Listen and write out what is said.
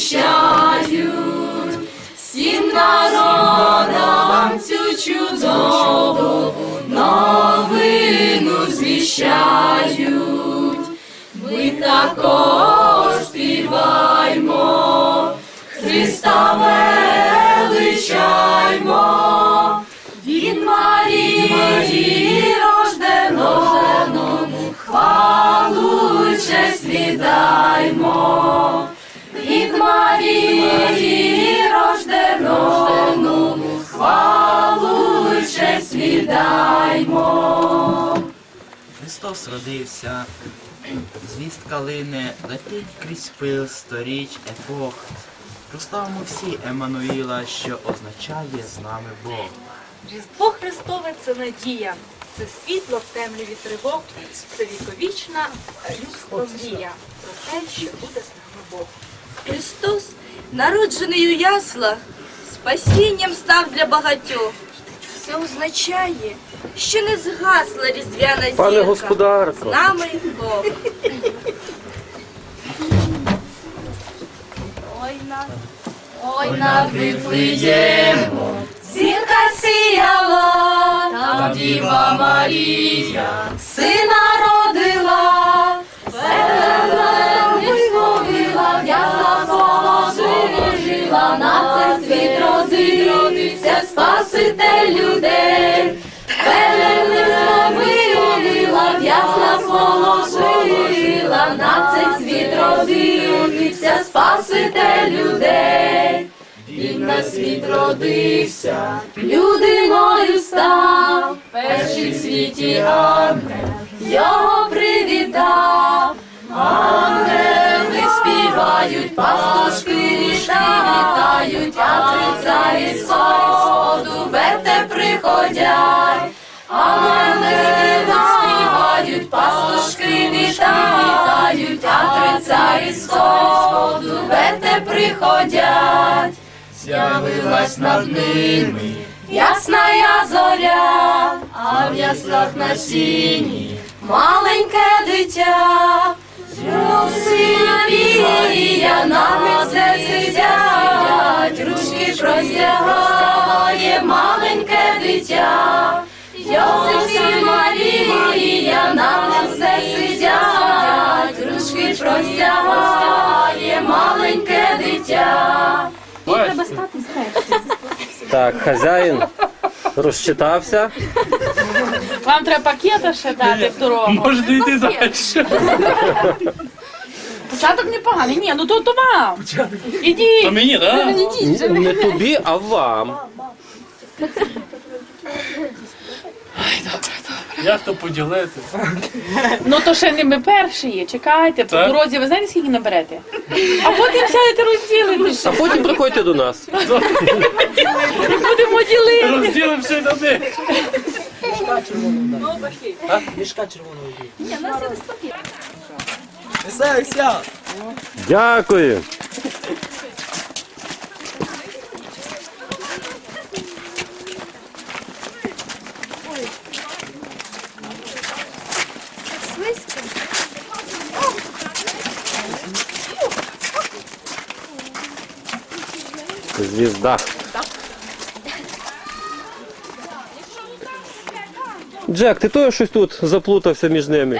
звіщають, всім народам цю чудову новину звіщають. Ми також співаймо, Христа величаймо, Христос родився, звістка лине, летить крізь пил сторіч епох. Прославимо всі Еммануїла, що означає з нами Бог. Різдво Христове це надія, це світло в темряві тривог, це віковічна людство мрія про те, що буде з нами Бог. Христос, народжений у яслах, спасінням став для багатьох. Це означає, що не згасла різдвяна зірка. Пане господарко. З нами Бог. Ой, на Ой, над Вифлеємом зірка сіяла, там Діва Марія сина родила, Вселенну висловила, в ясла положила, на цей світ родився Спаситель людей. Спаситель людей. Він на світ родився, людиною став, перший в світі ангел його привітав. Ангели співають, пастушки вітають, а триця приходять. З'явилась над ними ясная зоря, а в яслах на сіні маленьке дитя. Сина на все сидять, ручки простягає маленьке дитя. Йосип і Марія на все сидять, ручки простягає маленьке дитя. Так, хазяїн розчитався. Вам треба пакета ще дати в дорогу. Можете йти далі. Початок непоганий. Ні, ну то, то вам. Ідіть. То мені, так? Н- Не тобі, а вам. Як то поділити? Ну то ще не ми перші є. Чекайте, по Так. дорозі ви знаєте, скільки наберете? А потім сядете розділитися. А потім приходьте до нас. Будемо ділити. Розділимося й на них. Дякую. Звізда. Джек, ти тоже щось тут заплутався між ними?